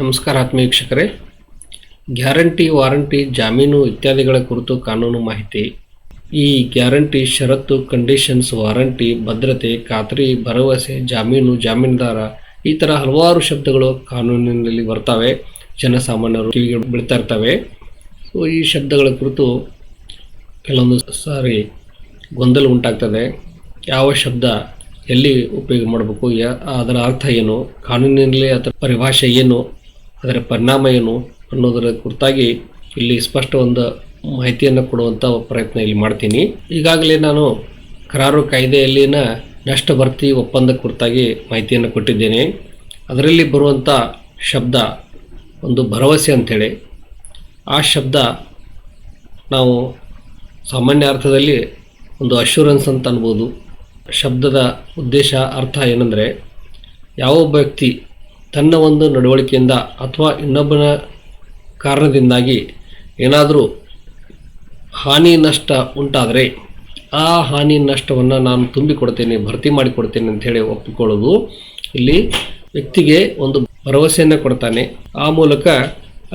ನಮಸ್ಕಾರ ಆತ್ಮೀಯ guarantee, warranty, ಜಾಮೀನು ಇತ್ಯಾದಿಗಳ ಕುರಿತು ಕಾನೂನು ಮಾಹಿತಿ. ಈ ಗ್ಯಾರಂಟಿ, ಷರತ್ತು ಕಂಡೀಷನ್ಸ್ ವಾರಂಟಿ, ಭದ್ರತೆ, ಖಾತ್ರಿ, ಭರವಸೆ, ಜಾಮೀನು, ಜಾಮೀನುದಾರ ಈ ಥರ ಹಲವಾರು ಶಬ್ದಗಳು ಕಾನೂನಿನಲ್ಲಿ ಬರ್ತವೆ. ಜನಸಾಮಾನ್ಯರು ಕಿವಿಗೆ ಬೀಳ್ತಾ ಇರ್ತವೆ. ಸೊ ಈ ಶಬ್ದಗಳ ಕುರಿತು ಕೆಲವೊಂದು ಸಾರಿ ಗೊಂದಲ ಉಂಟಾಗ್ತದೆ. ಯಾವ ಶಬ್ದ ಎಲ್ಲಿ ಉಪಯೋಗ ಮಾಡಬೇಕು ಅದರ ಅರ್ಥ ಏನು, ಕಾನೂನಿನಲ್ಲಿ ಅದರ ಪರಿಭಾಷೆ ಏನು ಅದರ ಪರಿಣಾಮ ಏನು ಅನ್ನೋದರ ಕುರಿತಾಗಿ ಇಲ್ಲಿ ಸ್ಪಷ್ಟ ಒಂದು ಮಾಹಿತಿಯನ್ನು ಕೊಡುವಂಥ ಪ್ರಯತ್ನ ಇಲ್ಲಿ ಮಾಡ್ತೀನಿ. ಈಗಾಗಲೇ ನಾನು ಕರಾರು ಕಾಯ್ದೆಯಲ್ಲಿನ ನಷ್ಟ ಭರ್ತಿ ಒಪ್ಪಂದ ಕುರಿತಾಗಿ ಮಾಹಿತಿಯನ್ನು ಕೊಟ್ಟಿದ್ದೇನೆ. ಅದರಲ್ಲಿ ಬರುವಂಥ ಶಬ್ದ ಒಂದು ಭರವಸೆ ಅಂಥೇಳಿ. ಆ ಶಬ್ದ ನಾವು ಸಾಮಾನ್ಯ ಅರ್ಥದಲ್ಲಿ ಒಂದು ಅಶ್ಯೂರೆನ್ಸ್ ಅಂತ ಅನ್ಬೋದು. ಶಬ್ದದ ಉದ್ದೇಶ, ಅರ್ಥ ಏನಂದರೆ ಯಾವ ಒಬ್ಬ ವ್ಯಕ್ತಿ ತನ್ನ ಒಂದು ನಡವಳಿಕೆಯಿಂದ ಅಥವಾ ಇನ್ನೊಬ್ಬನ ಕಾರಣದಿಂದಾಗಿ ಏನಾದರೂ ಹಾನಿ ನಷ್ಟ ಉಂಟಾದರೆ ಆ ಹಾನಿ ನಷ್ಟವನ್ನು ನಾನು ತುಂಬಿಕೊಡ್ತೇನೆ, ಭರ್ತಿ ಮಾಡಿಕೊಡ್ತೇನೆ ಅಂತ ಹೇಳಿ ಒಪ್ಪಿಕೊಳ್ಳೋದು ಇಲ್ಲಿ ವ್ಯಕ್ತಿಗೆ ಒಂದು ಭರವಸೆಯನ್ನು ಕೊಡ್ತಾನೆ. ಆ ಮೂಲಕ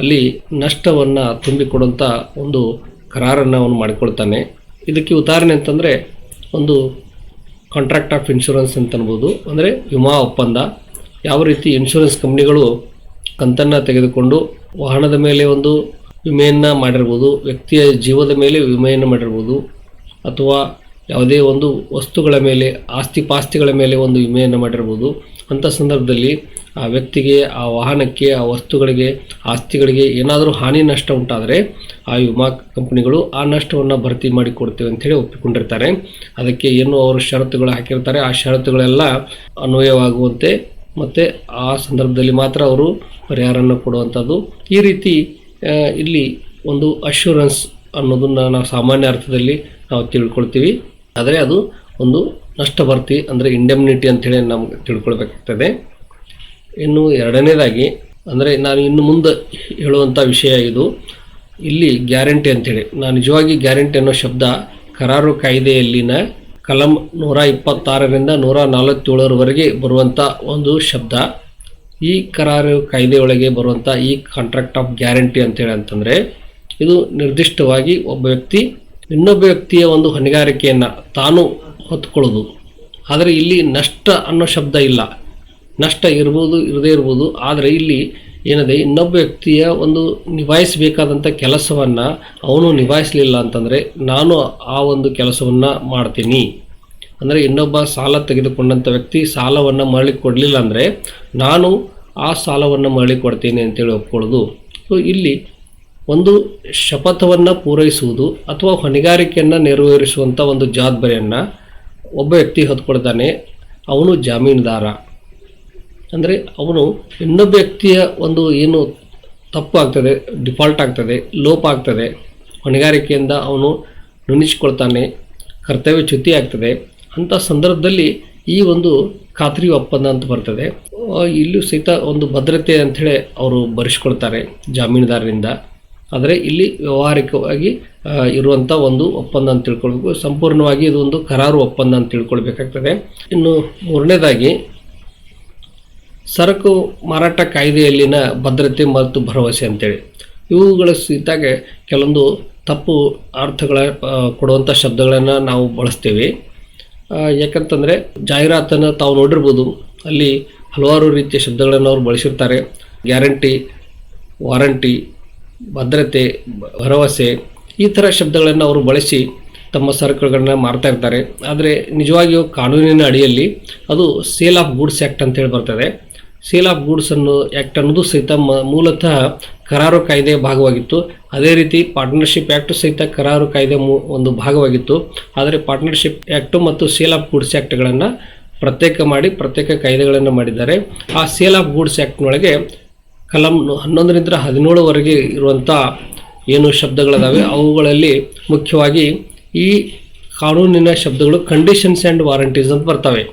ಅಲ್ಲಿ ನಷ್ಟವನ್ನು ತುಂಬಿಕೊಡುವಂಥ ಒಂದು ಕರಾರನ್ನು ಅವನು ಮಾಡಿಕೊಳ್ತಾನೆ. ಇದಕ್ಕೆ ಉದಾಹರಣೆ ಅಂತಂದರೆ ಒಂದು ಕಾಂಟ್ರಾಕ್ಟ್ ಆಫ್ ಇನ್ಶೂರೆನ್ಸ್ ಅಂತ ಅನ್ಬೋದು. ಅಂದರೆ ವಿಮಾ ಒಪ್ಪಂದ. ಯಾವ ರೀತಿ ಇನ್ಶೂರೆನ್ಸ್ ಕಂಪ್ನಿಗಳು ಕಂತನ್ನು ತೆಗೆದುಕೊಂಡು ವಾಹನದ ಮೇಲೆ ಒಂದು ವಿಮೆಯನ್ನು ಮಾಡಿರ್ಬೋದು, ವ್ಯಕ್ತಿಯ ಜೀವದ ಮೇಲೆ ವಿಮೆಯನ್ನು ಮಾಡಿರ್ಬೋದು, ಅಥವಾ ಯಾವುದೇ ಒಂದು ವಸ್ತುಗಳ ಮೇಲೆ ಆಸ್ತಿ ಪಾಸ್ತಿಗಳ ಮೇಲೆ ಒಂದು ವಿಮೆಯನ್ನು ಮಾಡಿರ್ಬೋದು ಅಂಥ ಸಂದರ್ಭದಲ್ಲಿ ಆ ವ್ಯಕ್ತಿಗೆ, ಆ ವಾಹನಕ್ಕೆ, ಆ ವಸ್ತುಗಳಿಗೆ, ಆಸ್ತಿಗಳಿಗೆ ಏನಾದರೂ ಹಾನಿ ನಷ್ಟ ಉಂಟಾದರೆ ಆ ವಿಮಾ ಕಂಪನಿಗಳು ಆ ನಷ್ಟವನ್ನು ಭರ್ತಿ ಮಾಡಿ ಕೊಡ್ತೇವೆ ಅಂತೇಳಿ ಒಪ್ಪಿಕೊಂಡಿರ್ತಾರೆ. ಅದಕ್ಕೆ ಏನು ಅವರು ಷರತ್ತುಗಳು ಹಾಕಿರ್ತಾರೆ, ಆ ಷರತ್ತುಗಳೆಲ್ಲ ಅನ್ವಯವಾಗುವಂತೆ ಮತ್ತು ಆ ಸಂದರ್ಭದಲ್ಲಿ ಮಾತ್ರ ಅವರು ಪರಿಹಾರವನ್ನು ಕೊಡುವಂಥದ್ದು. ಈ ರೀತಿ ಇಲ್ಲಿ ಒಂದು ಅಶ್ಯೂರೆನ್ಸ್ ಅನ್ನೋದನ್ನು ನಾವು ಸಾಮಾನ್ಯ ಅರ್ಥದಲ್ಲಿ ನಾವು ತಿಳ್ಕೊಳ್ತೀವಿ. ಆದರೆ ಅದು ಒಂದು ನಷ್ಟ ಭರ್ತಿ ಅಂದರೆ ಇಂಡೆಮ್ನಿಟಿ ಅಂತೇಳಿ ನಮ್ಗೆ ತಿಳ್ಕೊಳ್ಬೇಕಾಗ್ತದೆ. ಇನ್ನು ಎರಡನೇದಾಗಿ, ಅಂದರೆ ನಾನು ಇನ್ನು ಮುಂದೆ ಹೇಳುವಂಥ ವಿಷಯ ಇದು. ಇಲ್ಲಿ ಗ್ಯಾರಂಟಿ ಅಂತೇಳಿ ನಾನು ನಿಜವಾಗಿ ಗ್ಯಾರಂಟಿ ಅನ್ನೋ ಶಬ್ದ ಕರಾರು ಕಾಯ್ದೆಯಲ್ಲಿನ ಕಲಂ ನೂರ ಇಪ್ಪತ್ತಾರರಿಂದ ನೂರ ನಲವತ್ತೇಳರವರೆಗೆ ಬರುವಂಥ ಒಂದು ಶಬ್ದ. ಈ ಕರಾರು ಕಾಯ್ದೆಯೊಳಗೆ ಬರುವಂಥ ಈ ಕಾಂಟ್ರಾಕ್ಟ್ ಆಫ್ ಗ್ಯಾರಂಟಿ ಅಂತೇಳಿ ಅಂತಂದರೆ, ಇದು ನಿರ್ದಿಷ್ಟವಾಗಿ ಒಬ್ಬ ವ್ಯಕ್ತಿ ಇನ್ನೊಬ್ಬ ವ್ಯಕ್ತಿಯ ಒಂದು ಹೊಣೆಗಾರಿಕೆಯನ್ನು ತಾನು ಹೊತ್ಕೊಳ್ಳೋದು. ಆದರೆ ಇಲ್ಲಿ ನಷ್ಟ ಅನ್ನೋ ಶಬ್ದ ಇಲ್ಲ. ನಷ್ಟ ಇರ್ಬೋದು, ಇರದೇ ಇರ್ಬೋದು. ಆದರೆ ಇಲ್ಲಿ ಏನಿದೆ ಇನ್ನೊಬ್ಬ ವ್ಯಕ್ತಿಯ ಒಂದು ನಿಭಾಯಿಸಬೇಕಾದಂಥ ಕೆಲಸವನ್ನು ಅವನು ನಿಭಾಯಿಸಲಿಲ್ಲ ಅಂತಂದರೆ ನಾನು ಆ ಒಂದು ಕೆಲಸವನ್ನು ಮಾಡ್ತೀನಿ. ಅಂದರೆ ಇನ್ನೊಬ್ಬ ಸಾಲ ತೆಗೆದುಕೊಂಡಂಥ ವ್ಯಕ್ತಿ ಸಾಲವನ್ನು ಮರಳಿ ಕೊಡಲಿಲ್ಲ ಅಂದರೆ ನಾನು ಆ ಸಾಲವನ್ನು ಮರಳಿ ಕೊಡ್ತೀನಿ ಅಂತೇಳಿ ಒಪ್ಕೊಳ್ಳೋದು. ಸೊ ಇಲ್ಲಿ ಒಂದು ಶಪಥವನ್ನು ಪೂರೈಸುವುದು ಅಥವಾ ಹೊಣೆಗಾರಿಕೆಯನ್ನು ನೆರವೇರಿಸುವಂಥ ಒಂದು ಜವಾಬ್ದಾರಿಯನ್ನು ಒಬ್ಬ ವ್ಯಕ್ತಿ ಹೊತ್ಕೊಳ್ತಾನೆ. ಅವನು ಜಾಮೀನುದಾರ. ಅಂದರೆ ಅವನು ಇನ್ನೊಬ್ಬ ವ್ಯಕ್ತಿಯ ಒಂದು ಏನು ತಪ್ಪು ಆಗ್ತದೆ ಡಿಫಾಲ್ಟ್ ಆಗ್ತದೆ, ಲೋಪ ಆಗ್ತದೆ, ಹೊಣೆಗಾರಿಕೆಯಿಂದ ಅವನು ನುಣಿಸ್ಕೊಳ್ತಾನೆ ಕರ್ತವ್ಯ ಚ್ಯುತಿ ಆಗ್ತದೆ. ಅಂಥ ಸಂದರ್ಭದಲ್ಲಿ ಈ ಒಂದು ಖಾತ್ರಿ ಒಪ್ಪಂದ ಅಂತ ಬರ್ತದೆ. ಇಲ್ಲೂ ಸಹಿತ ಒಂದು ಭದ್ರತೆ ಅಂಥೇಳಿ ಅವರು ಬರೆಸ್ಕೊಳ್ತಾರೆ ಜಾಮೀನುದಾರರಿಂದ. ಆದರೆ ಇಲ್ಲಿ ವ್ಯವಹಾರಿಕವಾಗಿ ಇರುವಂಥ ಒಂದು ಒಪ್ಪಂದ ಅಂತ ತಿಳ್ಕೊಳ್ಬೇಕು. ಸಂಪೂರ್ಣವಾಗಿ ಇದು ಒಂದು ಕರಾರು ಒಪ್ಪಂದ ಅಂತ ತಿಳ್ಕೊಳ್ಬೇಕಾಗ್ತದೆ. ಇನ್ನು ಮೂರನೇದಾಗಿ ಸರಕು ಮಾರಾಟ ಕಾಯ್ದೆಯಲ್ಲಿನ ಭದ್ರತೆ ಮತ್ತು ಭರವಸೆ ಅಂತೇಳಿ. ಇವುಗಳ ಸಹಿತಾಗೆ ಕೆಲವೊಂದು ತಪ್ಪು ಅರ್ಥಗಳ ಕೊಡುವಂಥ ಶಬ್ದಗಳನ್ನು ನಾವು ಬಳಸ್ತೇವೆ. ಯಾಕಂತಂದರೆ ಜಾಹೀರಾತನ್ನು ತಾವು ನೋಡಿರ್ಬೋದು. ಅಲ್ಲಿ ಹಲವಾರು ರೀತಿಯ ಶಬ್ದಗಳನ್ನು ಅವರು ಬಳಸಿರ್ತಾರೆ. ಗ್ಯಾರಂಟಿ, ವಾರಂಟಿ, ಭದ್ರತೆ, ಭರವಸೆ ಈ ಥರ ಶಬ್ದಗಳನ್ನು ಅವರು ಬಳಸಿ ತಮ್ಮ ಸರಕುಗಳನ್ನ ಮಾರ್ತಾ ಇರ್ತಾರೆ. ಆದರೆ ನಿಜವಾಗಿಯೂ ಕಾನೂನಿನ ಅಡಿಯಲ್ಲಿ ಅದು ಸೇಲ್ ಆಫ್ ಗೂಡ್ಸ್ ಆ್ಯಕ್ಟ್ ಅಂತೇಳಿ ಬರ್ತದೆ. ಸೇಲ್ ಆಫ್ ಗೂಡ್ಸ್ ಅನ್ನು ಆ್ಯಕ್ಟ್ ಅನ್ನೋದು ಸಹಿತ ಮೂಲತಃ ಕರಾರು ಕಾಯ್ದೆಯ ಭಾಗವಾಗಿತ್ತು. ಅದೇ ರೀತಿ ಪಾರ್ಟ್ನರ್ಶಿಪ್ ಆ್ಯಕ್ಟ್ ಸಹಿತ ಕರಾರು ಕಾಯ್ದೆ ಒಂದು ಭಾಗವಾಗಿತ್ತು. ಆದರೆ ಪಾರ್ಟ್ನರ್ಶಿಪ್ ಆ್ಯಕ್ಟು ಮತ್ತು ಸೇಲ್ ಆಫ್ ಗೂಡ್ಸ್ ಆ್ಯಕ್ಟ್ಗಳನ್ನು ಪ್ರತ್ಯೇಕ ಮಾಡಿ ಪ್ರತ್ಯೇಕ ಕಾಯ್ದೆಗಳನ್ನು ಮಾಡಿದ್ದಾರೆ. ಆ ಸೇಲ್ ಆಫ್ ಗೂಡ್ಸ್ ಆ್ಯಕ್ಟ್ನೊಳಗೆ ಕಲಂ ಹನ್ನೊಂದರಿಂದ ಹದಿನೇಳವರೆಗೆ ಇರುವಂಥ ಏನು ಶಬ್ದಗಳಿದಾವೆ, ಅವುಗಳಲ್ಲಿ ಮುಖ್ಯವಾಗಿ ಈ ಕಾನೂನಿನ ಶಬ್ದಗಳು ಕಂಡೀಷನ್ಸ್ ಆ್ಯಂಡ್ ವಾರಂಟೀಸ್ ಅಂತ ಬರ್ತವೆ.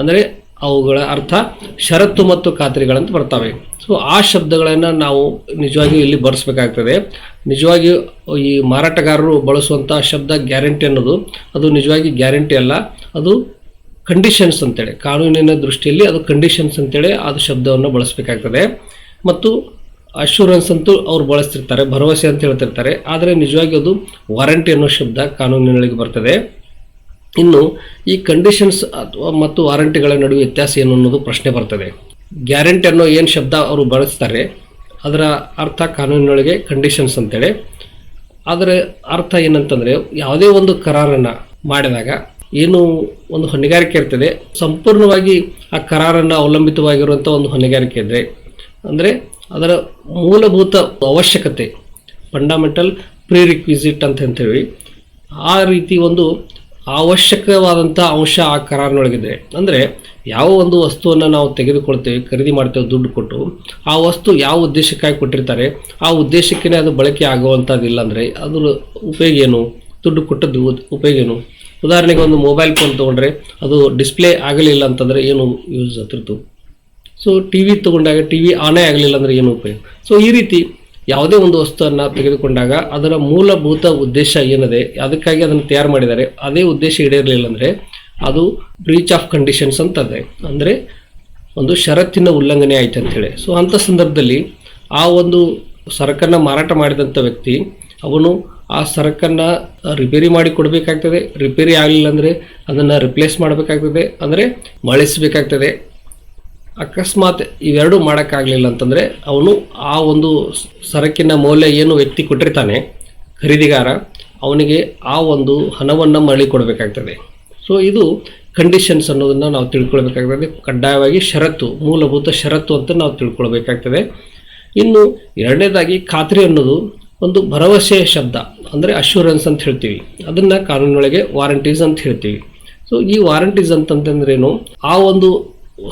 ಅಂದರೆ ಅವುಗಳ ಅರ್ಥ ಷರತ್ತು ಮತ್ತು ಖಾತ್ರಿಗಳಂತ ಬರ್ತವೆ. ಸೊ ಆ ಶಬ್ದಗಳನ್ನು ನಾವು ನಿಜವಾಗಿಯೂ ಇಲ್ಲಿ ಬರೆಸ್ಬೇಕಾಗ್ತದೆ. ನಿಜವಾಗಿಯೂ ಈ ಮಾರಾಟಗಾರರು ಬಳಸುವಂಥ ಶಬ್ದ ಗ್ಯಾರಂಟಿ ಅನ್ನೋದು, ಅದು ನಿಜವಾಗಿ ಗ್ಯಾರಂಟಿ ಅಲ್ಲ. ಅದು ಕಂಡೀಷನ್ಸ್ ಅಂತೇಳಿ, ಕಾನೂನಿನ ದೃಷ್ಟಿಯಲ್ಲಿ ಅದು ಕಂಡೀಷನ್ಸ್ ಅಂತೇಳಿ ಅದು ಶಬ್ದವನ್ನು ಬಳಸಬೇಕಾಗ್ತದೆ. ಮತ್ತು ಅಶ್ಯೂರೆನ್ಸ್ ಅಂತೂ ಅವ್ರು ಬಳಸ್ತಿರ್ತಾರೆ, ಭರವಸೆ ಅಂತ ಹೇಳ್ತಿರ್ತಾರೆ. ಆದರೆ ನಿಜವಾಗಿ ಅದು ವಾರಂಟಿ ಅನ್ನೋ ಶಬ್ದ ಕಾನೂನಿನೊಳಗೆ ಬರ್ತದೆ. ಇನ್ನು ಈ ಕಂಡೀಷನ್ಸ್ ಅಥವಾ ಮತ್ತು ವಾರಂಟಿಗಳ ನಡುವೆ ವ್ಯತ್ಯಾಸ ಏನು ಅನ್ನೋದು ಪ್ರಶ್ನೆ ಬರ್ತದೆ. ಗ್ಯಾರಂಟಿ ಅನ್ನೋ ಏನು ಶಬ್ದ ಅವರು ಬಳಸ್ತಾರೆ, ಅದರ ಅರ್ಥ ಕಾನೂನಿನೊಳಗೆ ಕಂಡೀಷನ್ಸ್ ಅಂತೇಳಿ. ಅದರ ಅರ್ಥ ಏನಂತಂದರೆ ಯಾವುದೇ ಒಂದು ಕರಾರನ್ನು ಮಾಡಿದಾಗ ಏನು ಒಂದು ಹೊಣೆಗಾರಿಕೆ ಇರ್ತದೆ. ಸಂಪೂರ್ಣವಾಗಿ ಆ ಕರಾರನ್ನು ಅವಲಂಬಿತವಾಗಿರುವಂಥ ಒಂದು ಹೊಣೆಗಾರಿಕೆ ಇದೆ ಅಂದರೆ ಅದರ ಮೂಲಭೂತ ಅವಶ್ಯಕತೆ ಫಂಡಮೆಂಟಲ್ ಪ್ರೀ ರಿಕ್ವಿಸಿಟ್ ಅಂತ ಅಂತೇಳಿ ಆ ರೀತಿ ಒಂದು ಅವಶ್ಯಕವಾದಂಥ ಅಂಶ ಆ ಕರಾರಿನೊಳಗಿದೆ. ಅಂದರೆ ಯಾವ ಒಂದು ವಸ್ತುವನ್ನು ನಾವು ತೆಗೆದುಕೊಳ್ತೇವೆ, ಖರೀದಿ ಮಾಡ್ತೇವೆ, ದುಡ್ಡು ಕೊಟ್ಟು, ಆ ವಸ್ತು ಯಾವ ಉದ್ದೇಶಕ್ಕಾಗಿ ಕೊಟ್ಟಿರ್ತಾರೆ, ಆ ಉದ್ದೇಶಕ್ಕೇ ಅದು ಬಳಕೆ ಆಗುವಂಥದ್ದಿಲ್ಲ ಅಂದರೆ ಅದ್ರ ಉಪಯೋಗ ಏನು? ದುಡ್ಡು ಕೊಟ್ಟದ್ದು ಉಪಯೋಗ ಏನು? ಉದಾಹರಣೆಗೆ ಒಂದು ಮೊಬೈಲ್ ಫೋನ್ ತೊಗೊಂಡ್ರೆ ಅದು ಡಿಸ್ಪ್ಲೇ ಆಗಲಿಲ್ಲ ಅಂತಂದರೆ ಏನು ಯೂಸ್ ಹತ್ತಿರ್ತು ಸೊ ಟಿ ವಿ ತೊಗೊಂಡಾಗ ಟಿ ವಿ ಆನೇ ಆಗಲಿಲ್ಲ ಅಂದರೆ ಏನು ಉಪಯೋಗ? ಸೊ ಈ ರೀತಿ ಯಾವುದೇ ಒಂದು ವಸ್ತುವನ್ನು ತೆಗೆದುಕೊಂಡಾಗ ಅದರ ಮೂಲಭೂತ ಉದ್ದೇಶ ಏನಿದೆ, ಅದಕ್ಕಾಗಿ ಅದನ್ನು ತಯಾರು ಮಾಡಿದ್ದಾರೆ. ಅದೇ ಉದ್ದೇಶ ಈಡೇರಲಿಲ್ಲ ಅಂದರೆ ಅದು ಬ್ರೀಚ್ ಆಫ್ ಕಂಡೀಷನ್ಸ್ ಅಂತದೆ. ಅಂದರೆ ಒಂದು ಷರತ್ತಿನ ಉಲ್ಲಂಘನೆ ಆಯ್ತು ಅಂತೇಳಿ. ಸೊ ಅಂಥ ಸಂದರ್ಭದಲ್ಲಿ ಆ ಒಂದು ಸರಕನ್ನು ಮಾರಾಟ ಮಾಡಿದಂಥ ವ್ಯಕ್ತಿ, ಅವನು ಆ ಸರಕನ್ನು ರಿಪೇರಿ ಮಾಡಿ ಕೊಡಬೇಕಾಗ್ತದೆ. ರಿಪೇರಿ ಆಗಲಿಲ್ಲ ಅಂದರೆ ಅದನ್ನು ರಿಪ್ಲೇಸ್ ಮಾಡಬೇಕಾಗ್ತದೆ. ಅಂದರೆ ಮಳಿಸಬೇಕಾಗ್ತದೆ ಅಕಸ್ಮಾತ್ ಇವೆರಡೂ ಮಾಡೋಕ್ಕಾಗಲಿಲ್ಲ ಅಂತಂದರೆ ಅವನು ಆ ಒಂದು ಸರಕಿನ ಮೌಲ್ಯ ಏನು ವ್ಯಕ್ತಿ ಕೊಟ್ಟಿರ್ತಾನೆ, ಖರೀದಿಗಾರ, ಅವನಿಗೆ ಆ ಒಂದು ಹಣವನ್ನು ಮರಳಿ ಕೊಡಬೇಕಾಗ್ತದೆ. ಸೊ ಇದು ಕಂಡೀಷನ್ಸ್ ಅನ್ನೋದನ್ನು ನಾವು ತಿಳ್ಕೊಳ್ಬೇಕಾಗ್ತದೆ. ಕಡ್ಡಾಯವಾಗಿ ಷರತ್ತು, ಮೂಲಭೂತ ಷರತ್ತು ಅಂತ ನಾವು ತಿಳ್ಕೊಳ್ಬೇಕಾಗ್ತದೆ. ಇನ್ನು ಎರಡನೇದಾಗಿ ಖಾತ್ರಿ ಅನ್ನೋದು ಒಂದು ಭರವಸೆಯ ಶಬ್ದ, ಅಂದರೆ ಅಶ್ಯೂರೆನ್ಸ್ ಅಂತ ಹೇಳ್ತೀವಿ. ಅದನ್ನು ಕಾನೂನೊಳಗೆ ವಾರಂಟೀಸ್ ಅಂತ ಹೇಳ್ತೀವಿ. ಸೊ ಈ ವಾರಂಟೀಸ್ ಅಂತಂತಂದ್ರೇನು ಆ ಒಂದು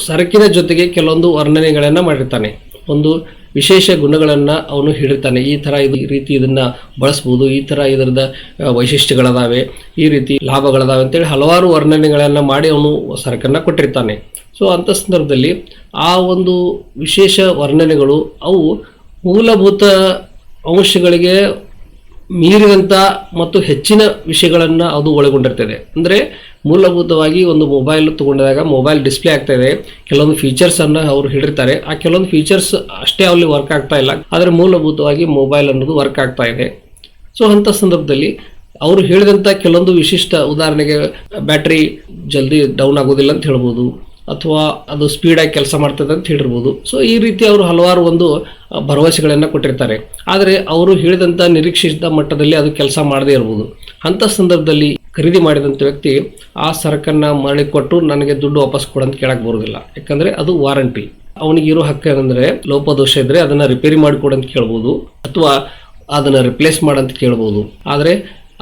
ಸರಕಿನ ಜೊತೆಗೆ ಕೆಲವೊಂದು ವರ್ಣನೆಗಳನ್ನು ಮಾಡಿರ್ತಾನೆ. ಒಂದು ವಿಶೇಷ ಗುಣಗಳನ್ನು ಅವನು ಹೇಳಿರ್ತಾನೆ. ಈ ಥರ ಇದು ಈ ರೀತಿ ಇದನ್ನು ಬಳಸ್ಬೋದು. ಈ ಥರ ಇದರದ ವೈಶಿಷ್ಟ್ಯಗಳದಾವೆ. ಈ ರೀತಿ ಲಾಭಗಳದಾವೆ ಅಂತೇಳಿ ಹಲವಾರು ವರ್ಣನೆಗಳನ್ನು ಮಾಡಿ ಅವನು ಸರಕನ್ನು ಕೊಟ್ಟಿರ್ತಾನೆ. ಸೊ ಅಂಥ ಸಂದರ್ಭದಲ್ಲಿ ಆ ಒಂದು ವಿಶೇಷ ವರ್ಣನೆಗಳು ಅವು ಮೂಲಭೂತ ಅಂಶಗಳಿಗೆ ಮೀರಿದಂಥ ಮತ್ತು ಹೆಚ್ಚಿನ ವಿಷಯಗಳನ್ನು ಅದು ಒಳಗೊಂಡಿರ್ತದೆ. ಅಂದರೆ ಮೂಲಭೂತವಾಗಿ ಒಂದು ಮೊಬೈಲ್ ತೊಗೊಂಡಾಗ ಮೊಬೈಲ್ ಡಿಸ್ಪ್ಲೇ ಆಗ್ತಾ ಇದೆ. ಕೆಲವೊಂದು ಫೀಚರ್ಸನ್ನು ಅವರು ಹೇಳಿರ್ತಾರೆ ಆ ಕೆಲವೊಂದು ಫೀಚರ್ಸ್ ಅಷ್ಟೇ ಅಲ್ಲಿ ವರ್ಕ್ ಆಗ್ತಾ ಇಲ್ಲ. ಆದರೆ ಮೂಲಭೂತವಾಗಿ ಮೊಬೈಲ್ ಅನ್ನೋದು ವರ್ಕ್ ಆಗ್ತಾ ಇದೆ. ಸೊ ಅಂಥ ಸಂದರ್ಭದಲ್ಲಿ ಅವರು ಹೇಳಿದಂಥ ಕೆಲವೊಂದು ವಿಶಿಷ್ಟ ಉದಾಹರಣೆಗೆ ಬ್ಯಾಟ್ರಿ ಜಲ್ದಿ ಡೌನ್ ಆಗೋದಿಲ್ಲ ಅಂತ ಹೇಳ್ಬೋದು. ಅಥವಾ ಅದು ಸ್ಪೀಡಾಗಿ ಕೆಲಸ ಮಾಡ್ತದೆ ಅಂತ ಹೇಳಿರ್ಬೋದು. ಸೊ ಈ ರೀತಿ ಅವರು ಹಲವಾರು ಒಂದು ಭರವಸೆಗಳನ್ನು ಕೊಟ್ಟಿರ್ತಾರೆ. ಆದರೆ ಅವರು ಹೇಳಿದಂಥ ನಿರೀಕ್ಷಿಸಿದ ಮಟ್ಟದಲ್ಲಿ ಅದು ಕೆಲಸ ಮಾಡದೇ ಇರ್ಬೋದು. ಅಂಥ ಸಂದರ್ಭದಲ್ಲಿ ಖರೀದಿ ಮಾಡಿದಂಥ ವ್ಯಕ್ತಿ, ಆ ಸರಕನ್ನು ಮರಳಿ ಕೊಟ್ಟು ನನಗೆ ದುಡ್ಡು ವಾಪಸ್ ಕೊಡಂತ ಕೇಳಕ್ಕೆ ಬರೋದಿಲ್ಲ ಯಾಕಂದರೆ ಅದು ವಾರಂಟಿ. ಅವನಿಗೆ ಇರೋ ಹಕ್ಕು ಏನಂದರೆ ಲೋಪದೋಷ ಇದ್ದರೆ ಅದನ್ನು ರಿಪೇರಿ ಮಾಡಿಕೊಡಂತ ಕೇಳ್ಬೋದು. ಅಥವಾ ಅದನ್ನು ರಿಪ್ಲೇಸ್ ಮಾಡಂತ ಕೇಳ್ಬೋದು. ಆದರೆ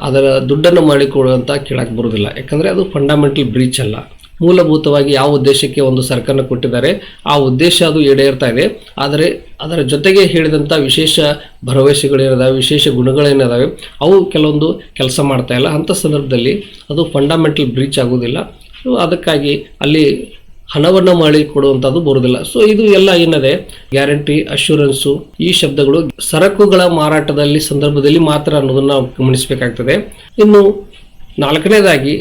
ಅದರ ದುಡ್ಡನ್ನು ಮಾಡಿಕೊಡುವಂತ ಕೇಳಕ್ಕೆ ಬರೋದಿಲ್ಲ ಯಾಕಂದರೆ ಅದು ಫಂಡಮೆಂಟಲ್ ಬ್ರೀಚ್ ಅಲ್ಲ. ಮೂಲಭೂತವಾಗಿ ಯಾವ ಉದ್ದೇಶಕ್ಕೆ ಒಂದು ಸರ್ಕನ್ನು ಕೊಟ್ಟಿದ್ದಾರೆ, ಆ ಉದ್ದೇಶ ಅದು ಈಡೇರ್ತಾ ಇದೆ. ಆದರೆ ಅದರ ಜೊತೆಗೆ ಹೇಳಿದಂಥ ವಿಶೇಷ ಭರವಸೆಗಳೇನಿದಾವೆ ವಿಶೇಷ ಗುಣಗಳೇನಿದಾವೆ, ಅವು ಕೆಲವೊಂದು ಕೆಲಸ ಮಾಡ್ತಾ ಇಲ್ಲ. ಅಂಥ ಸಂದರ್ಭದಲ್ಲಿ ಅದು ಫಂಡಮೆಂಟಲ್ ಬ್ರೀಚ್ ಆಗೋದಿಲ್ಲ ಸೊ ಅದಕ್ಕಾಗಿ ಅಲ್ಲಿ ಹಣವನ್ನು ಮಾಡಿ ಕೊಡುವಂಥದ್ದು ಬರುವುದಿಲ್ಲ. ಸೊ ಇದು ಎಲ್ಲ ಏನಿದೆ, ಗ್ಯಾರಂಟಿ ಅಶ್ಯೂರೆನ್ಸು ಈ ಶಬ್ದಗಳು ಸರಕುಗಳ ಮಾರಾಟದಲ್ಲಿ, ಸಂದರ್ಭದಲ್ಲಿ ಮಾತ್ರ ಅನ್ನೋದನ್ನು ಗಮನಿಸಬೇಕಾಗ್ತದೆ. ಇನ್ನು ನಾಲ್ಕನೇದಾಗಿ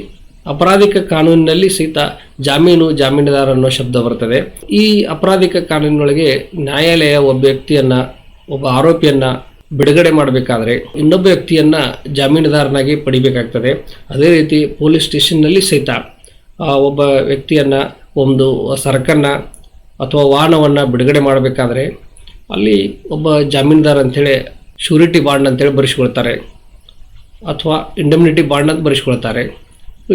ಅಪರಾಧಿಕ ಕಾನೂನಿನಲ್ಲಿ ಸಹಿತ ಜಾಮೀನು ಜಾಮೀನುದಾರ ಅನ್ನೋ ಶಬ್ದ ಬರ್ತದೆ. ಈ ಅಪರಾಧಿಕ ಕಾನೂನಿನೊಳಗೆ ನ್ಯಾಯಾಲಯ ಒಬ್ಬ ವ್ಯಕ್ತಿಯನ್ನ, ಒಬ್ಬ ಆರೋಪಿಯನ್ನ ಬಿಡುಗಡೆ ಮಾಡಬೇಕಾದ್ರೆ ಇನ್ನೊಬ್ಬ ವ್ಯಕ್ತಿಯನ್ನ ಜಾಮೀನುದಾರನಾಗಿ ಪಡಿಬೇಕಾಗ್ತದೆ. ಅದೇ ರೀತಿ ಪೊಲೀಸ್ ಸ್ಟೇಷನ್ನಲ್ಲಿ ಸಹಿತ ಒಬ್ಬ ವ್ಯಕ್ತಿಯನ್ನ, ಒಂದು ಸರಕನ್ನ ಅಥವಾ ವಾಹನವನ್ನು ಬಿಡುಗಡೆ ಮಾಡಬೇಕಾದ್ರೆ ಅಲ್ಲಿ ಒಬ್ಬ ಜಾಮೀನುದಾರ ಹೇಳಿ ಶ್ಯೂರಿಟಿ ಬಾಂಡ್ ಅಂತೇಳಿ ಬರೆಸ್ಕೊಳ್ತಾರೆ. ಅಥವಾ ಇಂಡಮ್ನಿಟಿ ಬಾಂಡ್ ಅಂತ ಬರೆಸ್ಕೊಳ್ತಾರೆ.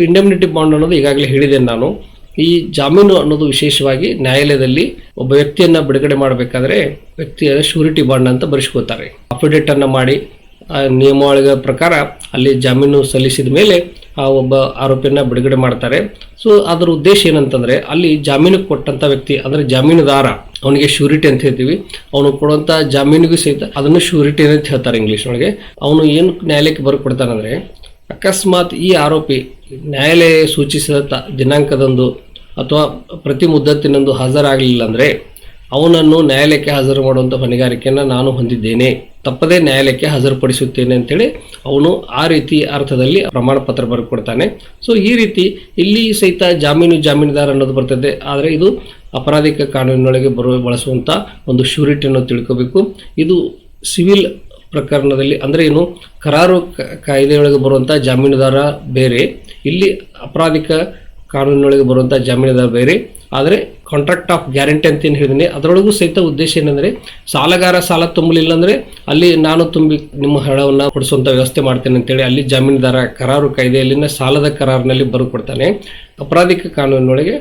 ಇಂಡಮ್ನಿಟಿ ಬಾಂಡ್ ಅನ್ನೋದು ಈಗಾಗಲೇ ಹೇಳಿದೆ ನಾನು. ಈ ಜಾಮೀನು ಅನ್ನೋದು ವಿಶೇಷವಾಗಿ ನ್ಯಾಯಾಲಯದಲ್ಲಿ ಒಬ್ಬ ವ್ಯಕ್ತಿಯನ್ನು ಬಿಡುಗಡೆ ಮಾಡಬೇಕಾದ್ರೆ ವ್ಯಕ್ತಿಯ ಶ್ಯೂರಿಟಿ ಬಾಂಡ್ ಅಂತ ಬರೆಸ್ಕೋತಾರೆ. ಅಫಿಡೇಟ್ ಮಾಡಿ, ಆ ನಿಯಮಾವಳಿಗಳ ಪ್ರಕಾರ ಅಲ್ಲಿ ಜಾಮೀನು ಸಲ್ಲಿಸಿದ ಮೇಲೆ ಆ ಒಬ್ಬ ಆರೋಪಿಯನ್ನು ಬಿಡುಗಡೆ ಮಾಡ್ತಾರೆ. ಸೊ ಅದರ ಉದ್ದೇಶ ಏನಂತಂದ್ರೆ ಅಲ್ಲಿ ಜಾಮೀನು ಕೊಟ್ಟಂತ ವ್ಯಕ್ತಿ, ಅಂದ್ರೆ ಜಾಮೀನುದಾರ, ಅವನಿಗೆ ಶ್ಯೂರಿಟಿ ಅಂತ ಹೇಳ್ತೀವಿ. ಅವನು ಕೊಡುವಂತ ಜಾಮೀನಿಗೂ ಸಹಿತ ಅದನ್ನು ಶ್ಯೂರಿಟಿ ಅಂತ ಹೇಳ್ತಾರೆ ಇಂಗ್ಲಿಷ್ ಒಳಗೆ ಅವನು ಏನು ನ್ಯಾಯಾಲಯಕ್ಕೆ ಬರ್ಕೊಡ್ತಾನಂದ್ರೆ ಅಕಸ್ಮಾತ್ ಈ ಆರೋಪಿ ನ್ಯಾಯಾಲಯ ಸೂಚಿಸಿದ ತ- ದಿನಾಂಕದಂದು ಅಥವಾ ಪ್ರತಿ ಮುದ್ದತ್ತಿನಂದು ಹಾಜರಾಗಲಿಲ್ಲ ಅಂದರೆ ಅವನನ್ನು ನ್ಯಾಯಾಲಯಕ್ಕೆ ಹಾಜರು ಮಾಡುವಂಥ ಹೊಣೆಗಾರಿಕೆಯನ್ನು ನಾನು ಹೊಂದಿದ್ದೇನೆ. ತಪ್ಪದೇ ನ್ಯಾಯಾಲಯಕ್ಕೆ ಹಾಜರುಪಡಿಸುತ್ತೇನೆ ಅಂತೇಳಿ ಅವನು ಆ ರೀತಿ ಅರ್ಥದಲ್ಲಿ ಪ್ರಮಾಣ ಪತ್ರ ಬರ್ಕೊಡ್ತಾನೆ. ಸೊ ಈ ರೀತಿ ಇಲ್ಲಿ ಸಹಿತ ಜಾಮೀನು ಜಾಮೀನುದಾರ ಅನ್ನೋದು ಬರ್ತದೆ. ಆದರೆ ಇದು ಅಪರಾಧಿಕ ಕಾನೂನಿನೊಳಗೆ ಬರುವ ಬಳಸುವಂಥ ಒಂದು ಶ್ಯೂರಿಟಿಯನ್ನು ತಿಳ್ಕೋಬೇಕು. ಇದು ಸಿವಿಲ್ ಪ್ರಕರಣದಲ್ಲಿ ಅಂದರೆ ಏನು, ಕರಾರು ಕಾಯ್ದೆಯೊಳಗೆ ಬರುವಂಥ ಜಾಮೀನುದಾರ ಬೇರೆ, ಇಲ್ಲಿ ಅಪರಾಧಿಕ ಕಾನೂನಿನೊಳಗೆ ಬರುವಂಥ ಜಾಮೀನುದಾರ ಬೇರೆ, ಆದರೆ ಕಾಂಟ್ರಾಕ್ಟ್ ಆಫ್ ಗ್ಯಾರಂಟಿ ಅಂತ ಏನು ಹೇಳಿದ್ದೀನಿ ಅದರೊಳಗೂ ಸಹಿತ ಉದ್ದೇಶ ಏನಂದರೆ, ಸಾಲಗಾರ ಸಾಲ ತುಂಬಲಿಲ್ಲ ಅಂದರೆ ಅಲ್ಲಿ ನಾನು ತುಂಬಿ ನಿಮ್ಮ ಹಣವನ್ನು ಕೊಡಿಸುವಂಥ ವ್ಯವಸ್ಥೆ ಮಾಡ್ತೇನೆ ಅಂತೇಳಿ ಅಲ್ಲಿ ಜಾಮೀನುದಾರ ಕರಾರು ಕಾಯ್ದೆಯಲ್ಲಿನ ಸಾಲದ ಕರಾರಿನಲ್ಲಿ ಬರುಕೊಡ್ತಾನೆ. ಅಪರಾಧಿಕ ಕಾನೂನಿನೊಳಗೆ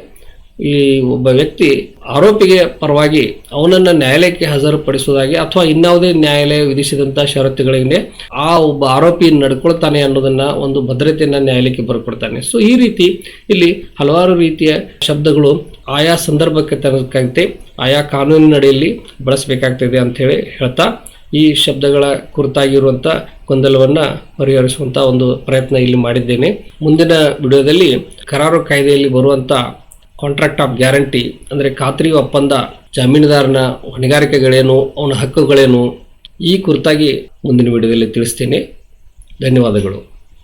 ಈ ಒಬ್ಬ ವ್ಯಕ್ತಿ ಆರೋಪಿಗೆ ಪರವಾಗಿ ಅವನನ್ನು ನ್ಯಾಯಾಲಯಕ್ಕೆ ಹಾಜರುಪಡಿಸುವುದಾಗಿ ಅಥವಾ ಇನ್ಯಾವುದೇ ನ್ಯಾಯಾಲಯ ವಿಧಿಸಿದಂಥ ಷರತ್ತುಗಳಿಗೆ ಆ ಒಬ್ಬ ಆರೋಪಿ ನಡ್ಕೊಳ್ತಾನೆ ಅನ್ನೋದನ್ನ ಒಂದು ಭದ್ರತೆಯನ್ನ ನ್ಯಾಯಾಲಯಕ್ಕೆ ಬರ್ಕೊಡ್ತಾನೆ. ಸೊ ಈ ರೀತಿ ಇಲ್ಲಿ ಹಲವಾರು ರೀತಿಯ ಶಬ್ದಗಳು ಆಯಾ ಸಂದರ್ಭಕ್ಕೆ ತಕ್ಕಂತೆ ಆಯಾ ಕಾನೂನಿನಡಿಯಲ್ಲಿ ಬಳಸಬೇಕಾಗ್ತದೆ ಅಂತ ಹೇಳಿ ಹೇಳ್ತಾ ಈ ಶಬ್ದಗಳ ಕುರಿತಾಗಿರುವಂಥ ಗೊಂದಲವನ್ನು ಪರಿಹರಿಸುವಂಥ ಒಂದು ಪ್ರಯತ್ನ ಇಲ್ಲಿ ಮಾಡಿದ್ದೇನೆ. ಮುಂದಿನ ವಿಡಿಯೋದಲ್ಲಿ ಕರಾರು ಕಾಯ್ದೆಯಲ್ಲಿ ಬರುವಂಥ ಕಾಂಟ್ರಾಕ್ಟ್ ಆಫ್ ಗ್ಯಾರಂಟಿ ಅಂದರೆ ಖಾತ್ರಿ ಒಪ್ಪಂದ ಜಾಮೀನುದಾರನ ಹೊಣೆಗಾರಿಕೆಗಳೇನು, ಅವನ ಹಕ್ಕುಗಳೇನು, ಈ ಕುರಿತಾಗಿ ಮುಂದಿನ ವಿಡಿಯೋದಲ್ಲಿ ತಿಳಿಸ್ತೀನಿ. ಧನ್ಯವಾದಗಳು.